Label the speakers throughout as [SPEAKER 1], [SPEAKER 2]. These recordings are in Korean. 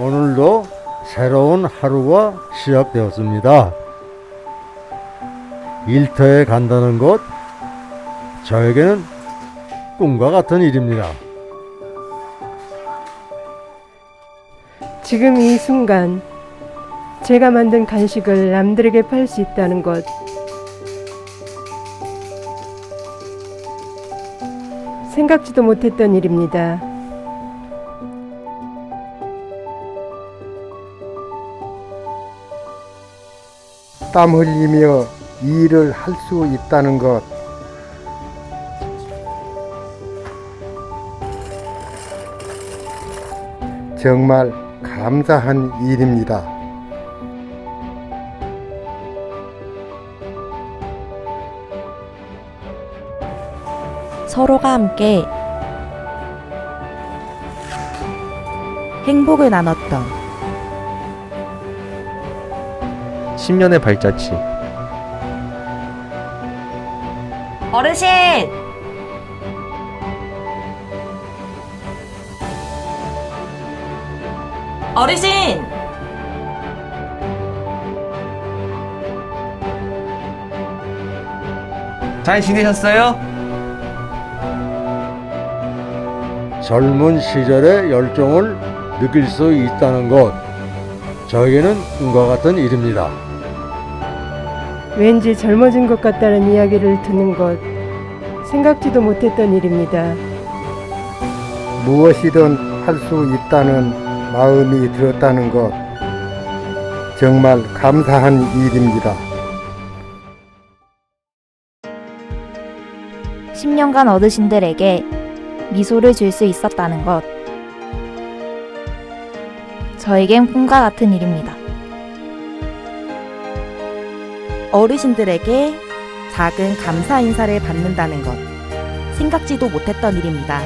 [SPEAKER 1] 오늘도 새로운 하루가 시작되었습니다. 일터에 간다는 것, 저에게는 꿈과 같은 일입니다.
[SPEAKER 2] 지금 이 순간 제가 만든 간식을 남들에게 팔 수 있다는 것. 생각지도 못했던 일입니다.
[SPEAKER 3] 땀 흘리며 이 일을 할 수 있다는 것. 정말 감사한 일입니다.
[SPEAKER 4] 서로가 함께 행복을 나눴던
[SPEAKER 5] 10년의 발자취
[SPEAKER 4] 어르신! 어르신!
[SPEAKER 5] 잘 지내셨어요?
[SPEAKER 1] 젊은 시절의 열정을 느낄 수 있다는 것, 저에게는 꿈과 같은 일입니다.
[SPEAKER 2] 왠지 젊어진 것 같다는 이야기를 듣는 것. 생각지도 못했던 일입니다.
[SPEAKER 3] 무엇이든 할 수 있다는 마음이 들었다는 것. 정말 감사한 일입니다.
[SPEAKER 4] 10년간 어르신들에게 미소를 줄 수 있었다는 것. 저에겐 꿈과 같은 일입니다. 어르신들에게 작은 감사 인사를 받는다는 것. 생각지도 못했던 일입니다.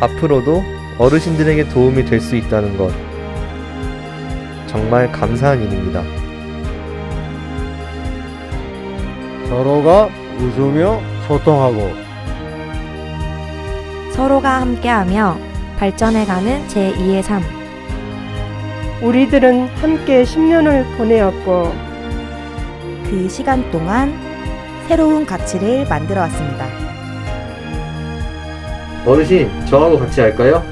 [SPEAKER 5] 앞으로도 어르신들에게 도움이 될 수 있다는 것 정말 감사한 일입니다.
[SPEAKER 1] 서로가 웃으며 소통하고
[SPEAKER 4] 서로가 함께하며 발전해가는 제2의 삶.
[SPEAKER 2] 우리들은 함께 10년을 보내었고
[SPEAKER 4] 그 시간 동안 새로운 가치를 만들어 왔습니다.
[SPEAKER 5] 어르신 저하고 같이 할까요?